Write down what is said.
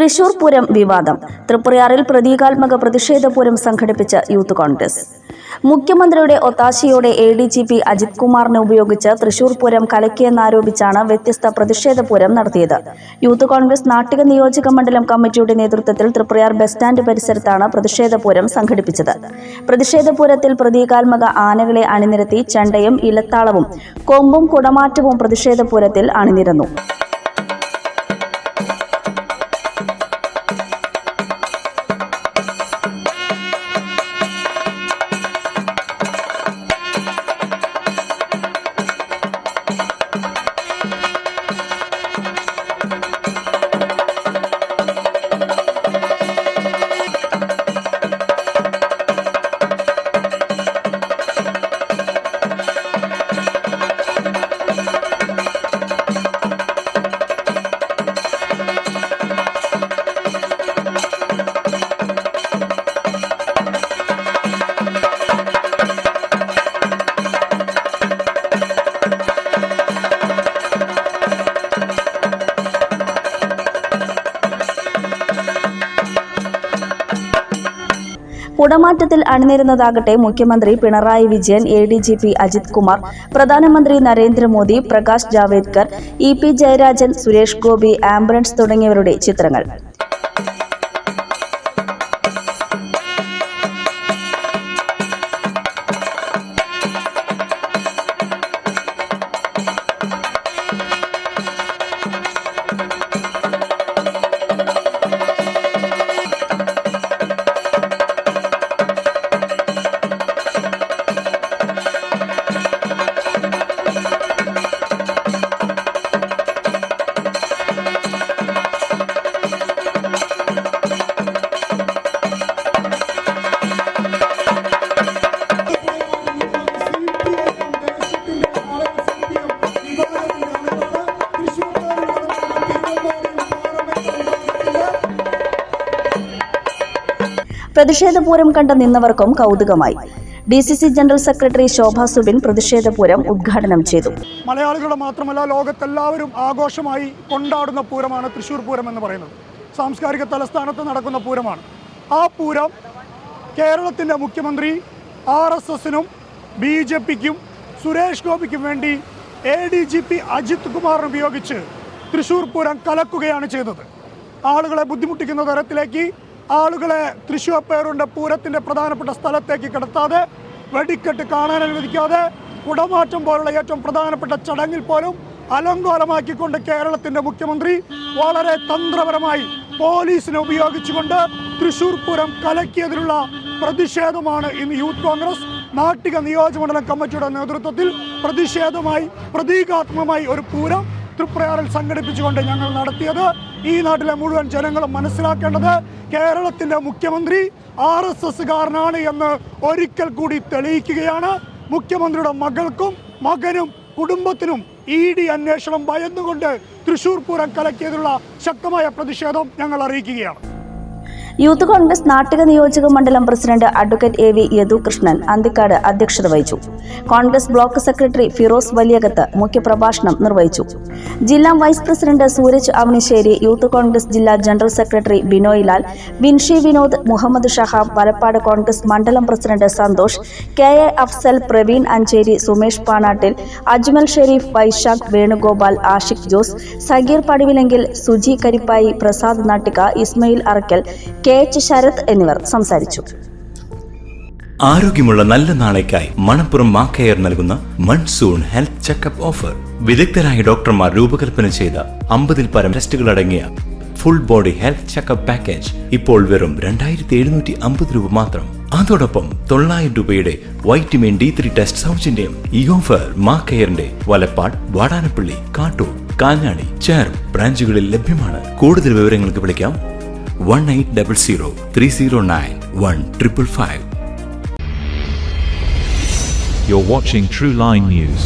തൃശൂർ പൂരം വിവാദം. തൃപ്രയാറിൽ പ്രതീകാത്മക പ്രതിഷേധ പൂരം സംഘടിപ്പിച്ച യൂത്ത് കോൺഗ്രസ്. മുഖ്യമന്ത്രിയുടെ ഒത്താശയോടെ A D G P Ajith കുമാറിനെ ഉപയോഗിച്ച് തൃശൂർ പൂരം കലക്കിയെന്നാരോപിച്ചാണ് വ്യത്യസ്ത പ്രതിഷേധ പൂരം നടത്തിയത്. യൂത്ത് കോൺഗ്രസ് നാട്ടിക നിയോജക മണ്ഡലം കമ്മിറ്റിയുടെ നേതൃത്വത്തിൽ തൃപ്രയാർ ബസ് സ്റ്റാൻഡ് പരിസരത്താണ് പ്രതിഷേധ പൂരം സംഘടിപ്പിച്ചത്. പ്രതിഷേധ പൂരത്തിൽ പ്രതീകാത്മക ആനകളെ അണിനിരത്തി ചണ്ടയും ഇലത്താളവും കൊമ്പും കുടമാറ്റവും പ്രതിഷേധ പൂരത്തിൽ അണിനിരന്നു. കുടമാറ്റത്തിൽ അണിനിരുന്നതാകട്ടെ മുഖ്യമന്ത്രി Pinarayi Vijayan A D G P Ajith Kumar പ്രധാനമന്ത്രി Narendra Modi Prakash Javadekar E P Jayarajan Suresh Gopi ambulance തുടങ്ങിയവരുടെ ചിത്രങ്ങൾ. പ്രതിഷേധ പൂരം കണ്ട നിന്നവർക്കും കൗതുകമായി. D C C general secretary Shobha Subin പ്രതിഷേധ പൂരം ഉദ്ഘാടനം ചെയ്തു. മലയാളികളുടെ മാത്രമല്ല ലോകത്തെല്ലാവരും ആഘോഷമായി കൊണ്ടാടുന്ന പൂരമാണ് തൃശ്ശൂർ പൂരം എന്ന് പറയുന്നത്. സാംസ്കാരിക തലസ്ഥാനത്ത് നടക്കുന്ന പൂരമാണ്. ആ പൂരം കേരളത്തിന്റെ മുഖ്യമന്ത്രി ആർ എസ് എസിനും ബി ജെ പിക്കും സുരേഷ് ഗോപിക്കും വേണ്ടി A D G P Ajith കുമാറിനെ ഉപയോഗിച്ച് തൃശ്ശൂർ പൂരം കലക്കുകയാണ് ചെയ്തത്. ആളുകളെ ബുദ്ധിമുട്ടിക്കുന്ന തരത്തിലേക്ക് ആളുകളെ തൃശ്ശൂർ പേരുണ്ട് പൂരത്തിന്റെ പ്രധാനപ്പെട്ട സ്ഥലത്തേക്ക് കിടത്താതെ വെടിക്കെട്ട് കാണാൻ അനുവദിക്കാതെ കുടമാറ്റം പോലുള്ള ഏറ്റവും പ്രധാനപ്പെട്ട ചടങ്ങിൽ പോലും അലങ്കോലമാക്കിക്കൊണ്ട് കേരളത്തിന്റെ മുഖ്യമന്ത്രി വളരെ തന്ത്രപരമായി പോലീസിനെ ഉപയോഗിച്ചുകൊണ്ട് തൃശ്ശൂർ പൂരം കലക്കിയതിനുള്ള പ്രതിഷേധമാണ് ഇന്ന് യൂത്ത് കോൺഗ്രസ് നാട്ടിക നിയോജകമണ്ഡലം കമ്മിറ്റിയുടെ നേതൃത്വത്തിൽ പ്രതിഷേധമായി പ്രതീകാത്മകമായി ഒരു പൂരം തൃപ്രയാറിൽ സംഘടിപ്പിച്ചുകൊണ്ട് ഞങ്ങൾ നടത്തിയത് ഈ നാട്ടിലെ മുഴുവൻ ജനങ്ങളും മനസ്സിലാക്കേണ്ടത് കേരളത്തിന്റെ മുഖ്യമന്ത്രി ആർ എസ് എസ്സുകാരനാണ് എന്ന് ഒരിക്കൽ കൂടി തെളിയിക്കുകയാണ്. മുഖ്യമന്ത്രിയുടെ മകൾക്കും മകനും കുടുംബത്തിനും ഇ ഡി അന്വേഷണം ഭയന്നുകൊണ്ട് തൃശൂർ പൂരം കലക്കിയതിലുള്ള ശക്തമായ പ്രതിഷേധം ഞങ്ങൾ അറിയിക്കുകയാണ്. യൂത്ത് കോൺഗ്രസ് നാട്ടിക നിയോജക മണ്ഡലം president advocate A V Yadukrishnan Anthikad അധ്യക്ഷത വഹിച്ചു. കോൺഗ്രസ് ബ്ലോക്ക് സെക്രട്ടറി ഫിറോസ് വലിയകത്ത് മുഖ്യപ്രഭാഷണം നിർവഹിച്ചു. ജില്ലാ vice president Sooraj Avanissery youth Congress ജില്ലാ ജനറൽ സെക്രട്ടറി ബിനോയ് ലാൽ വിൻഷി വിനോദ് മുഹമ്മദ് ഷഹാബ് വലപ്പാട് കോൺഗ്രസ് മണ്ഡലം president Santhosh K A Afsal Praveen Ancheri Sumesh Panattil Ajmal Sherif Vysakh Venugopal Ashiq Jose Sageer പടിവിലെങ്കിൽ Suji Karippayi Prasad Nattika Ismail Arakkal K H Sarath എന്നിവർ സംസാരിച്ചു. ആരോഗ്യമുള്ള നല്ല നാളേക്കായി മണപ്പുറം മാക്കയർ നൽകുന്ന മൺസൂൺ ഹെൽത്ത് ചെക്കപ്പ് ഓഫർ. വിദഗ്ധരായ ഡോക്ടർമാർ രൂപകൽപ്പന ചെയ്ത അമ്പതിൽ പരം ടെസ്റ്റുകൾ അടങ്ങിയ full body health checkup package ഇപ്പോൾ വെറും രണ്ടായിരത്തി എഴുന്നൂറ്റി അമ്പത് രൂപ മാത്രം. അതോടൊപ്പം തൊള്ളായിരം രൂപയുടെ വൈറ്റമിൻ ഡി ത്രീ ടെസ്റ്റ് സൗജന്യം ഈ ഓഫർ മാക്കയറിന്റെ വലപ്പാട് വാടാനപ്പള്ളി കാട്ടൂർ കാഞ്ഞാണി ചേർ ബ്രാഞ്ചുകളിൽ ലഭ്യമാണ്. കൂടുതൽ വിവരങ്ങൾക്ക് വിളിക്കാം One eight double zero three zero nine one triple five You're watching True Line News.